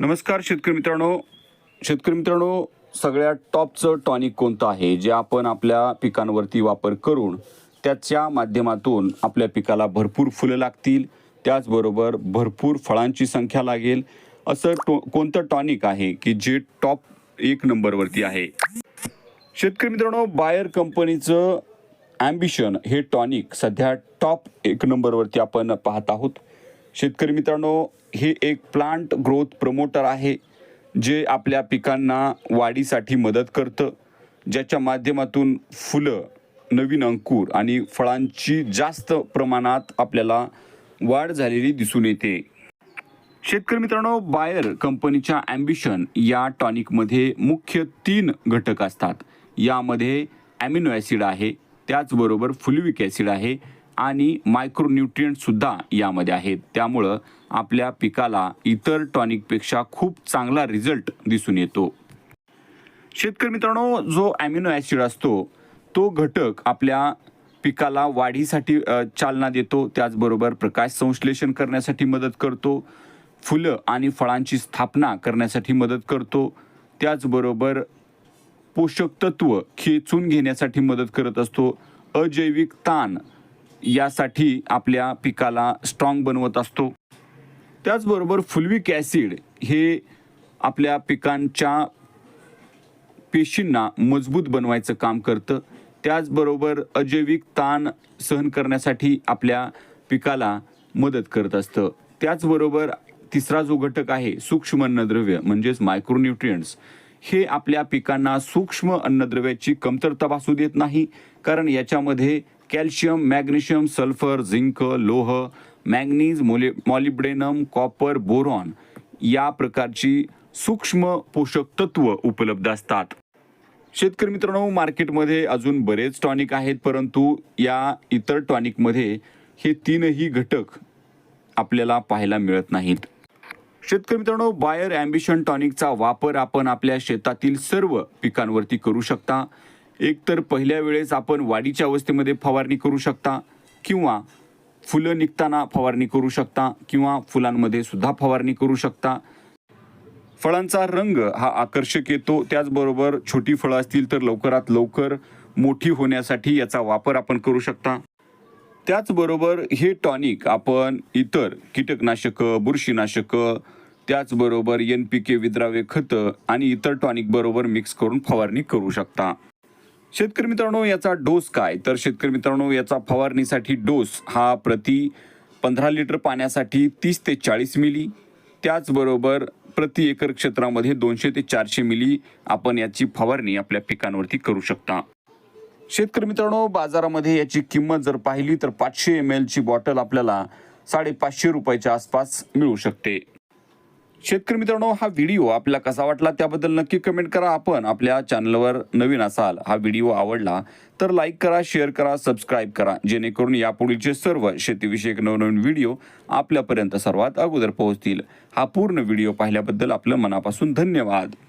नमस्कार शेतकरी मित्रांनो. शेतकरी मित्रांनो सगळ्यात टॉपचं टॉनिक कोणतं आहे? जे आपण आपल्या पिकांवरती वापर करून त्याच्या माध्यमातून आपल्या पिकाला भरपूर फुलं लागतील त्याचबरोबर भरपूर फळांची संख्या लागेल. असं टो कोणतं टॉनिक आहे की जे टॉप एक नंबरवरती आहे? शेतकरी मित्रांनो बायर कंपनीचं ॲम्बिशन हे टॉनिक सध्या टॉप एक नंबरवरती आपण पाहत आहोत. शेतकरी मित्रांनो हे एक प्लांट ग्रोथ प्रमोटर आहे जे आपल्या पिकांना वाढीसाठी मदत करतं ज्याच्या माध्यमातून फुलं नवीन अंकुर आणि फळांची जास्त प्रमाणात आपल्याला वाढ झालेली दिसून येते. शेतकरी मित्रांनो बायर कंपनीच्या ॲम्बिशन या टॉनिकमध्ये मुख्य तीन घटक असतात. यामध्ये ॲमिनो ॲसिड आहे त्याचबरोबर फुलविक ॲसिड आहे आणि मायक्रोन्यूट्रियंटसुद्धा यामध्ये आहेत. त्यामुळं आपल्या पिकाला इतर टॉनिकपेक्षा खूप चांगला रिझल्ट दिसून येतो. शेतकरी मित्रांनो जो ॲमिनो ॲसिड असतो तो घटक आपल्या पिकाला वाढीसाठी चालना देतो. त्याचबरोबर प्रकाश संश्लेषण करण्यासाठी मदत करतो. फुलं आणि फळांची स्थापना करण्यासाठी मदत करतो. त्याचबरोबर पोषक तत्व खेचून घेण्यासाठी मदत करत असतो. अजैविक ताण यासाठी आपल्या पिकाला स्ट्रॉंग बनवत असतो. त्याचबरोबर फुलविक ॲसिड हे आपल्या पिकांच्या पेशींना मजबूत बनवायचं काम करतं. त्याचबरोबर अजैविक ताण सहन करण्यासाठी आपल्या पिकाला मदत करत असतं. त्याचबरोबर तिसरा जो घटक आहे सूक्ष्म अन्नद्रव्य म्हणजेच मायक्रोन्युट्रियंट्स हे आपल्या पिकांना सूक्ष्म अन्नद्रव्याची कमतरता भासू देत नाही. कारण याच्यामध्ये कॅल्शियम मॅग्नेशियम सल्फर झिंक लोह मॅग्नीज मोले मॉलिब्डेनम कॉपर बोरॉन या प्रकारची सूक्ष्म पोषक तत्व उपलब्ध असतात. शेतकरी मित्रांनो मार्केटमध्ये अजून बरेच टॉनिक आहेत परंतु या इतर टॉनिकमध्ये हे तीनही घटक आपल्याला पाहायला मिळत नाहीत. शेतकरी मित्रांनो बायर ॲम्बिशन टॉनिकचा वापर आपण आपल्या शेतातील सर्व पिकांवरती करू शकता. एकतर पहिल्या वेळेस आपण वाढीच्या अवस्थेमध्ये फवारणी करू शकता किंवा फुलं निघताना फवारणी करू शकता किंवा फुलांमध्ये सुद्धा फवारणी करू शकता. फळांचा रंग हा आकर्षक येतो. त्याचबरोबर छोटी फळं असतील तर लवकरात लवकर मोठी होण्यासाठी याचा वापर आपण करू शकता. त्याचबरोबर हे टॉनिक आपण इतर कीटकनाशकं बुरशीनाशकं त्याचबरोबर एन पी के विद्रावे खतं आणि इतर टॉनिकबरोबर मिक्स करून फवारणी करू शकता. शेतकरी मित्रांनो याचा डोस काय? तर शेतकरी मित्रांनो याचा फवारणीसाठी डोस हा प्रति पंधरा लिटर पाण्यासाठी तीस ते चाळीस मिली. त्याचबरोबर प्रति एकर क्षेत्रामध्ये दोनशे ते चारशे मिली आपण याची फवारणी आपल्या पिकांवरती करू शकता. शेतकरी मित्रांनो बाजारामध्ये याची किंमत जर पाहिली तर पाचशे एम एलची बॉटल आपल्याला साडेपाचशे रुपयाच्या आसपास मिळू शकते. शेतकरी मित्रांनो हा व्हिडिओ आपल्याला कसा वाटला त्याबद्दल नक्की कमेंट करा. आपण आपल्या चॅनलवर नवीन असाल हा व्हिडिओ आवडला तर लाईक करा शेअर करा सबस्क्राईब करा. जेणेकरून यापुढीलचे सर्व शेतीविषयक नवनवीन व्हिडिओ आपल्यापर्यंत सर्वात अगोदर पोहोचतील. हा पूर्ण व्हिडिओ पाहिल्याबद्दल आपलं मनापासून धन्यवाद.